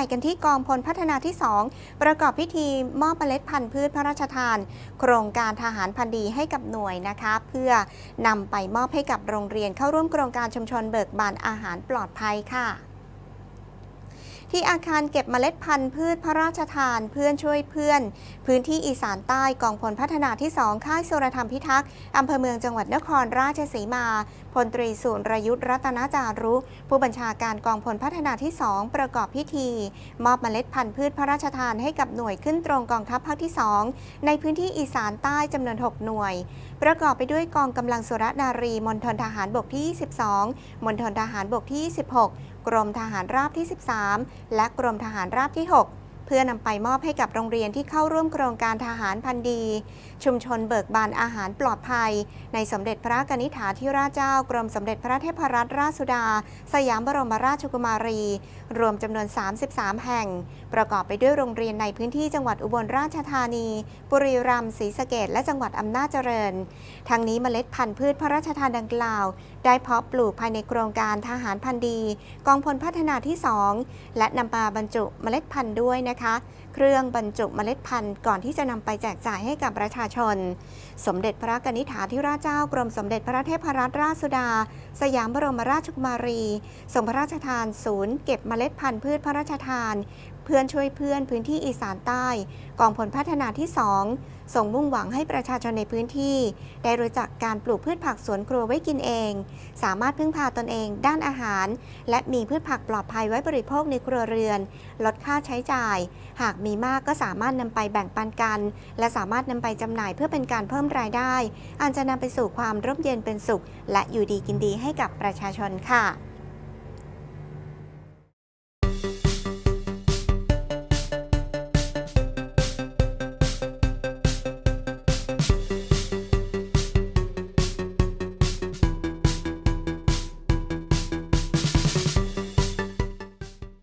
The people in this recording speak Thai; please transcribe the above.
ไปกันที่กองพลพัฒนาที่ 2 ประกอบพิธีมอบเมล็ดพันธุ์พืชพระราชทาน โครงการทหารพันธุ์ดีให้กับหน่วยนะคะ เพื่อนำไปมอบให้กับโรงเรียนเข้าร่วมโครงการชุมชนเบิกบานอาหารปลอดภัยค่ะ ที่อาคารเก็บเมล็ดพันธุ์พืชพระราชทานเพื่อนช่วยเพื่อน พื้นที่อีสานใต้กองพลพัฒนาที่ 2 ค่ายสุรธรรมพิทักษ์อำเภอเมืองจังหวัดนครราชสีมาพลตรีสุรยุทธรัตนจารุ ผู้บัญชาการกองพลพัฒนาที่ 2 ประกอบพิธี มอบเมล็ดพันธุ์พืชพระราชทานให้กับหน่วยขึ้นตรงกองทัพภาคที่ 2 ในพื้นที่อีสานใต้จำนวน 6 หน่วย ประกอบไปด้วยกองกำลังสุรนารีมณฑลทหารบกที่ 22มณฑลทหารบกที่26 กรมทหารราบที่ 13 และกรมทหารราบที่ 6 เพื่อนำไปมอบให้กับโรงเรียนที่เข้าร่วมโครงการทหารพันธีชุมชนเบิกบานอาหารปลอดภัย ในสมเด็จพระกนิษฐาธิราชเจ้ากรมสมเด็จพระเทพรัตนราชสุดา สยามบรมราชกุมารี รวมจำนวน 33 แห่ง ประกอบไปด้วยโรงเรียนในพื้นที่จังหวัดอุบลราชธานี บุรีรัมย์ศรีสะเกดและจังหวัดอำนาจเจริญ ทั้งนี้เมล็ดพันธุ์พืชพระราชทานดังกล่าว ได้เพาะปลูกภายในโครงการทหารพันธีกองพลพัฒนาที่ 2 และนำมาบรรจุเมล็ดพันธุ์ด้วยนะคะเครื่องบรรจุเมล็ดพันธุ์ก่อนที่จะนำไปแจกจ่ายให้กับประชาชน สมเด็จพระกนิษฐาธิราชเจ้ากรมสมเด็จพระเทพรัตนราชสุดา สยามบรมราชกุมารีทรงพระราชทานศูนย์เก็บเมล็ดพันธุ์พืชพระราชทาน เพื่อนช่วยเพื่อนพื้นที่อีสานใต้ กองพลพัฒนาที่ 2 ส่งมุ่งหวังให้ประชาชนในพื้นที่ ได้รู้จักการปลูกพืชผักสวนครัวไว้กินเอง สามารถพึ่งพาตนเอง ด้านอาหาร และมีพืชผักปลอดภัยไว้บริโภคในครัวเรือน ลดค่าใช้จ่าย หากมีมากก็สามารถนำไปแบ่งปันกัน และสามารถนำไปจำหน่ายเพื่อเป็นการเพิ่มรายได้อันจะนำไปสู่ความร่มเย็นเป็นสุข และอยู่ดีกินดีให้กับประชาชนค่ะ